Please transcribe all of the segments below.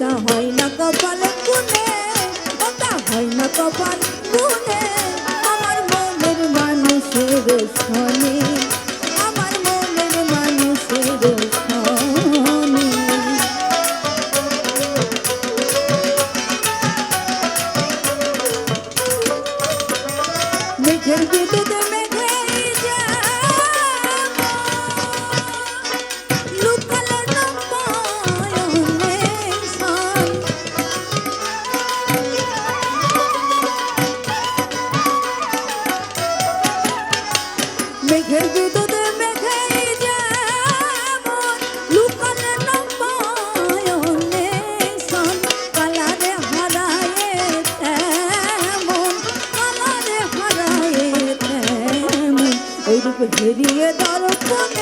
তা হয় না কপাল বুঝিয়ে দর্পণে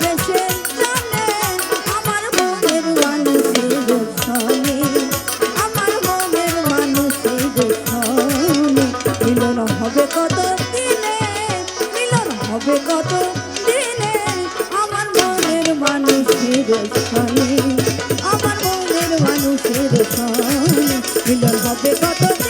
হবে কত দিনে? আমার মনের মানুষের স্থানে আমার মনের মানুষের স্থানে হবে কত